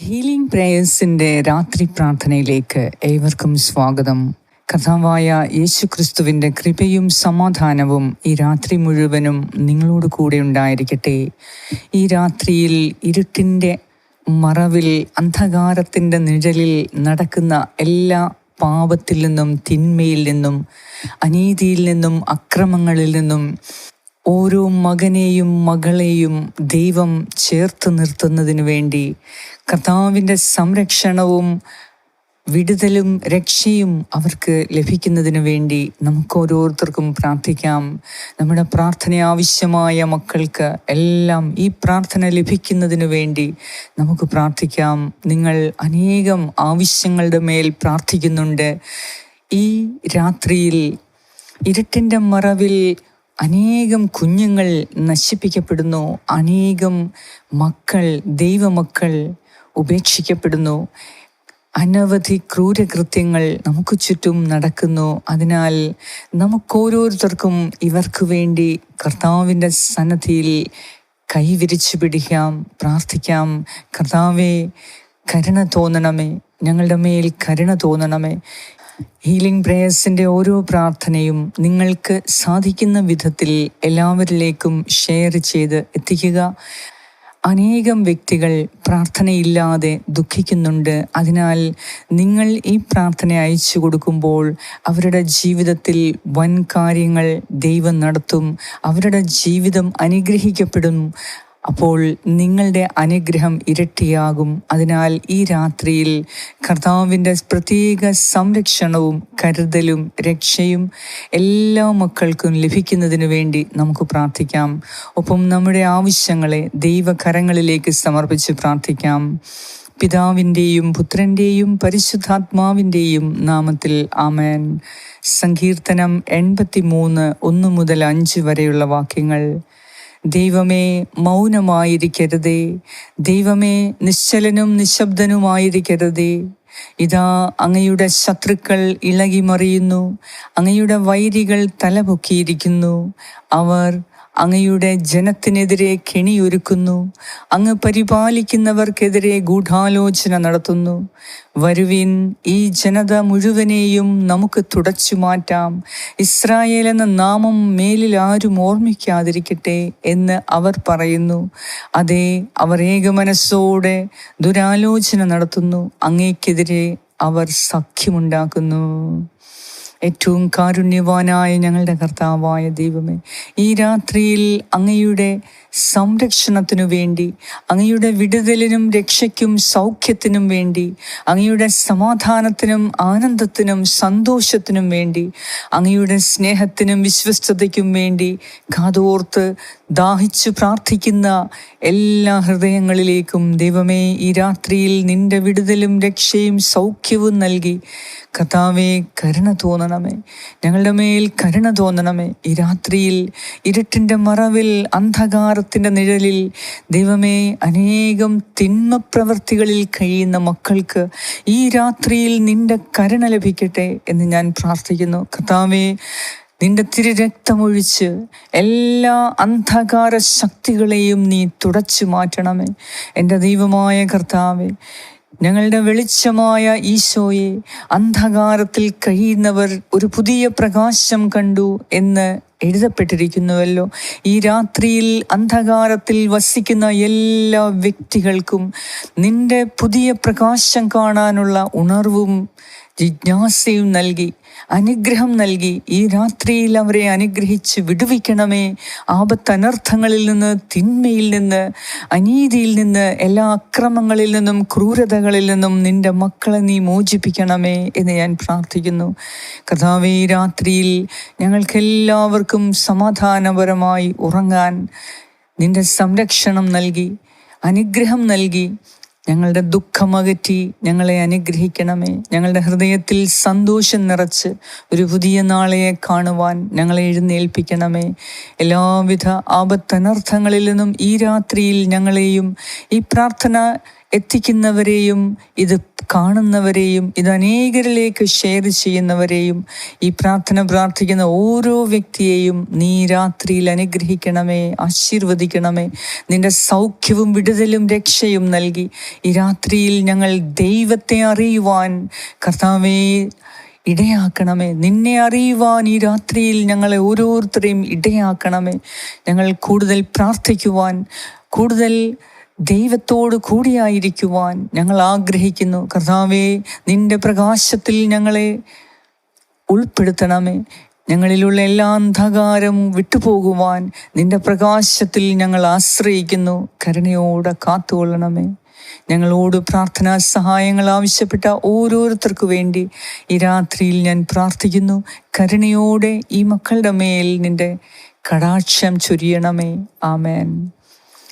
Healing പ്രേയേഴ്സിന്റെ രാത്രി പ്രാർത്ഥനയിലേക്ക് ഏവർക്കും സ്വാഗതം. കഥാവായ യേശു ക്രിസ്തുവിന്റെ കൃപയും സമാധാനവും ഈ രാത്രി മുഴുവനും നിങ്ങളോട് കൂടെ ഉണ്ടായിരിക്കട്ടെ. ഈ രാത്രിയിൽ ഇരുട്ടിന്റെ മറവിൽ അന്ധകാരത്തിന്റെ നിഴലിൽ നടക്കുന്ന എല്ലാ പാപത്തിൽ നിന്നും തിന്മയിൽ നിന്നും അനീതിയിൽ നിന്നും അക്രമങ്ങളിൽ നിന്നും ഓരോ മകനെയും മകളെയും ദൈവം ചേർത്ത് നിർത്തുന്നതിന് വേണ്ടി കർത്താവിന്റെ സംരക്ഷണവും വിടുതലും രക്ഷയും അവർക്ക് ലഭിക്കുന്നതിന് വേണ്ടി നമുക്ക് ഓരോരുത്തർക്കും പ്രാർത്ഥിക്കാം. നമ്മുടെ പ്രാർത്ഥന ആവശ്യമായ മക്കൾക്ക് എല്ലാം ഈ പ്രാർത്ഥന ലഭിക്കുന്നതിന് വേണ്ടി നമുക്ക് പ്രാർത്ഥിക്കാം. നിങ്ങൾ അനേകം ആവശ്യങ്ങളുടെ മേൽ പ്രാർത്ഥിക്കുന്നുണ്ട്. ഈ രാത്രിയിൽ ഇരുട്ടിന്റെ മറവിൽ അനേകം കുഞ്ഞുങ്ങൾ നശിപ്പിക്കപ്പെടുന്നു. അനേകം മക്കൾ ദൈവമക്കൾ ഉപേക്ഷിക്കപ്പെടുന്നു. അനവധി ക്രൂരകൃത്യങ്ങൾ നമുക്ക് ചുറ്റും നടക്കുന്നു. അതിനാൽ നമുക്കോരോരുത്തർക്കും ഇവർക്ക് വേണ്ടി കർത്താവിന്റെ സന്നദ്ധിയിൽ കൈവിരിച്ചു പിടിക്കാം പ്രാർത്ഥിക്കാം. കർത്താവെ കരുണ തോന്നണമേ. ഞങ്ങളുടെ മേൽ കരുണ തോന്നണമേ. ഹീലിംഗ് പ്രേയേഴ്സിന്റെ ഓരോ പ്രാർത്ഥനയും നിങ്ങൾക്ക് സാധിക്കുന്ന വിധത്തിൽ എല്ലാവരിലേക്കും ഷെയർ ചെയ്ത് എത്തിക്കുക. അനേകം വ്യക്തികൾ പ്രാർത്ഥനയില്ലാതെ ദുഃഖിക്കുന്നുണ്ട്. അതിനാൽ നിങ്ങൾ ഈ പ്രാർത്ഥന അയച്ചു കൊടുക്കുമ്പോൾ അവരുടെ ജീവിതത്തിൽ വൻ കാര്യങ്ങൾ ദൈവം നടത്തും. അവരുടെ ജീവിതം അനുഗ്രഹിക്കപ്പെടും. അപ്പോൾ നിങ്ങളുടെ അനുഗ്രഹം ഇരട്ടിയാകും. അതിനാൽ ഈ രാത്രിയിൽ കർത്താവിന്റെ പ്രത്യേക സംരക്ഷണവും കരുതലും രക്ഷയും എല്ലാ മക്കൾക്കും ലഭിക്കുന്നതിന് വേണ്ടി നമുക്ക് പ്രാർത്ഥിക്കാം. ഒപ്പം നമ്മുടെ ആവശ്യങ്ങളെ ദൈവകരങ്ങളിലേക്ക് സമർപ്പിച്ച് പ്രാർത്ഥിക്കാം. പിതാവിന്റെയും പുത്രന്റെയും പരിശുദ്ധാത്മാവിന്റെയും നാമത്തിൽ ആമേൻ. സങ്കീർത്തനം എൺപത്തി മൂന്ന് ഒന്ന് മുതൽ അഞ്ച് വരെയുള്ള വാക്യങ്ങൾ. ദൈവമേ മൗനമായിരിക്കരുതേ. ദൈവമേ നിശ്ചലനും നിശബ്ദനുമായിരിക്കരുതേ. ഇതാ അങ്ങയുടെ ശത്രുക്കൾ ഇളകിമറിയുന്നു. അങ്ങയുടെ വൈരികൾ തലപൊക്കിയിരിക്കുന്നു. അവർ അങ്ങയുടെ ജനത്തിനെതിരെ കെണിയൊരുക്കുന്നു. അങ്ങ് പരിപാലിക്കുന്നവർക്കെതിരെ ഗൂഢാലോചന നടത്തുന്നു. വരുവിൻ ഈ ജനത മുഴുവനെയും നമുക്ക് തുടച്ചു മാറ്റാം. ഇസ്രായേൽ എന്ന നാമം മേലിൽ ആരും ഓർമ്മിക്കാതിരിക്കട്ടെ എന്ന് അവർ പറയുന്നു. അതെ അവർ ഏകമനസ്സോടെ ദുരാലോചന നടത്തുന്നു. അങ്ങേക്കെതിരെ അവർ സഖ്യമുണ്ടാക്കുന്നു. ഏറ്റവും കാരുണ്യവാനായ ഞങ്ങളുടെ കർത്താവായ ദൈവമേ ഈ രാത്രിയിൽ അങ്ങയുടെ സംരക്ഷണത്തിനു വേണ്ടി അങ്ങയുടെ വിടുതലിനും രക്ഷയ്ക്കും സൗഖ്യത്തിനും വേണ്ടി അങ്ങയുടെ സമാധാനത്തിനും ആനന്ദത്തിനും സന്തോഷത്തിനും വേണ്ടി അങ്ങയുടെ സ്നേഹത്തിനും വിശ്വസ്തതയ്ക്കും വേണ്ടി കാതോർത്ത് ദാഹിച്ചു പ്രാർത്ഥിക്കുന്ന എല്ലാ ഹൃദയങ്ങളിലേക്കും ദൈവമേ ഈ രാത്രിയിൽ നിന്റെ വിടുതലും രക്ഷയും സൗഖ്യവും നൽകി. കഥാവെ കരുണ തോന്നണമേ. ഞങ്ങളുടെ മേൽ കരുണ തോന്നണമേ. ഈ രാത്രിയിൽ ഇരുട്ടിന്റെ മറവിൽ അന്ധകാരത്തിന്റെ നിഴലിൽ ദൈവമേ അനേകം തിന്മ പ്രവർത്തികളിൽ കഴിയുന്ന മക്കൾക്ക് ഈ രാത്രിയിൽ നിന്റെ കരുണ ലഭിക്കട്ടെ എന്ന് ഞാൻ പ്രാർത്ഥിക്കുന്നു. കഥാവെ നിന്റെ തിരുരക്തമൊഴിച്ച് എല്ലാ അന്ധകാര ശക്തികളെയും നീ തുടച്ചു മാറ്റണമേ. എന്റെ ദൈവമായ കർത്താവെ ഞങ്ങളുടെ വെളിച്ചമായ ഈശോയെ അന്ധകാരത്തിൽ കഴിയുന്നവർ ഒരു പുതിയ പ്രകാശം കണ്ടു എന്ന് എഴുതപ്പെട്ടിരിക്കുന്നുവല്ലോ. ഈ രാത്രിയിൽ അന്ധകാരത്തിൽ വസിക്കുന്ന എല്ലാ വ്യക്തികൾക്കും നിന്റെ പുതിയ പ്രകാശം കാണാനുള്ള ഉണർവും ജിജ്ഞാസയും നൽകി അനുഗ്രഹം നൽകി ഈ രാത്രിയിൽ അവരെ അനുഗ്രഹിച്ച് വിടുവിക്കണമേ. ആപത്തനർത്ഥങ്ങളിൽ നിന്ന് തിന്മയിൽ നിന്ന് അനീതിയിൽ നിന്ന് എല്ലാ അക്രമങ്ങളിൽ നിന്നും ക്രൂരതകളിൽ നിന്നും നിന്റെ മക്കളെ നീ മോചിപ്പിക്കണമേ എന്ന് ഞാൻ പ്രാർത്ഥിക്കുന്നു. കഥാവേ രാത്രിയിൽ ഞങ്ങൾക്കെല്ലാവർക്കും സമാധാനപരമായി ഉറങ്ങാൻ നിന്റെ സംരക്ഷണം നൽകി അനുഗ്രഹം നൽകി ഞങ്ങളുടെ ദുഃഖമകറ്റി ഞങ്ങളെ അനുഗ്രഹിക്കണമേ. ഞങ്ങളുടെ ഹൃദയത്തിൽ സന്തോഷം നിറച്ച് ഒരു പുതിയ നാളെയെ കാണുവാൻ ഞങ്ങളെ എഴുന്നേൽപ്പിക്കണമേ. എല്ലാവിധ ആപത്തനർത്ഥങ്ങളിൽ നിന്നും ഈ രാത്രിയിൽ ഞങ്ങളെയും ഈ പ്രാർത്ഥന എത്തിക്കുന്നവരെയും ഇത് കാണുന്നവരെയും ഇത് അനേകരിലേക്ക് ഷെയർ ചെയ്യുന്നവരെയും ഈ പ്രാർത്ഥന പ്രാർത്ഥിക്കുന്ന ഓരോ വ്യക്തിയെയും നീ രാത്രിയിൽ അനുഗ്രഹിക്കണമേ ആശീർവദിക്കണമേ. നിന്റെ സൗഖ്യവും വിടുതലും രക്ഷയും നൽകി. ഈ രാത്രിയിൽ ഞങ്ങൾ ദൈവത്തെ അറിയുവാൻ കർത്താവേ ഇടയാക്കണമേ. നിന്നെ അറിയുവാൻ ഈ രാത്രിയിൽ ഞങ്ങളെ ഓരോരുത്തരെയും ഇടയാക്കണമേ. ഞങ്ങൾ കൂടുതൽ പ്രാർത്ഥിക്കുവാൻ കൂടുതൽ ദൈവത്തോട് കൂടിയായിരിക്കുവാൻ ഞങ്ങൾ ആഗ്രഹിക്കുന്നു. കർത്താവേ നിന്റെ പ്രകാശത്തിൽ ഞങ്ങളെ ഉൾപ്പെടുത്തണമേ. ഞങ്ങളിലുള്ള എല്ലാ അന്ധകാരം വിട്ടുപോകുവാൻ നിന്റെ പ്രകാശത്തിൽ ഞങ്ങൾ ആശ്രയിക്കുന്നു. കരുണയോടെ കാത്തുകൊള്ളണമേ. ഞങ്ങളോട് പ്രാർത്ഥനാ സഹായങ്ങൾ ആവശ്യപ്പെട്ട ഓരോരുത്തർക്കു വേണ്ടി ഈ രാത്രിയിൽ ഞാൻ പ്രാർത്ഥിക്കുന്നു. കരുണയോടെ ഈ മക്കളുടെ മേൽ നിന്റെ കടാക്ഷം ചൊരിയണമേ. ആമേൻ.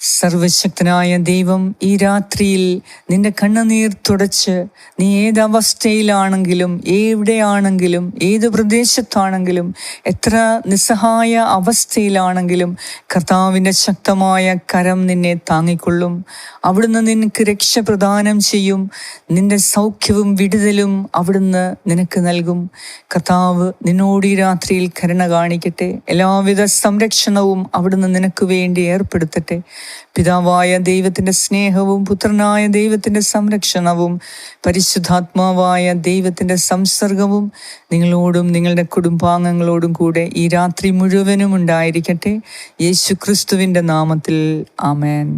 സർവശക്തനായ ദൈവം ഈ രാത്രിയിൽ നിന്റെ കണ്ണുനീർ തുടച്ച് നീ ഏത് അവസ്ഥയിലാണെങ്കിലും എവിടെയാണെങ്കിലും ഏത് പ്രദേശത്താണെങ്കിലും എത്ര നിസ്സഹായ അവസ്ഥയിലാണെങ്കിലും കർത്താവിന്റെ ശക്തമായ കരം നിന്നെ താങ്ങിക്കൊള്ളും. അവിടുന്ന് നിനക്ക് രക്ഷ പ്രദാനം ചെയ്യും. നിന്റെ സൗഖ്യവും വിടുതലും അവിടുന്ന് നിനക്ക് നൽകും. കർത്താവ് നിന്നോട് ഈ രാത്രിയിൽ കരുണ കാണിക്കട്ടെ. എല്ലാവിധ സംരക്ഷണവും അവിടുന്ന് നിനക്ക് വേണ്ടി ഏർപ്പെടുത്തട്ടെ. പിതാവായ ദൈവത്തിന്റെ സ്നേഹവും പുത്രനായ ദൈവത്തിന്റെ സംരക്ഷണവും പരിശുദ്ധാത്മാവായ ദൈവത്തിന്റെ സംസർഗവും നിങ്ങളോടും നിങ്ങളുടെ കുടുംബാംഗങ്ങളോടും കൂടെ ഈ രാത്രി മുഴുവനും ഉണ്ടായിരിക്കട്ടെ. യേശു ക്രിസ്തുവിന്റെ നാമത്തിൽ. ആമേൻ.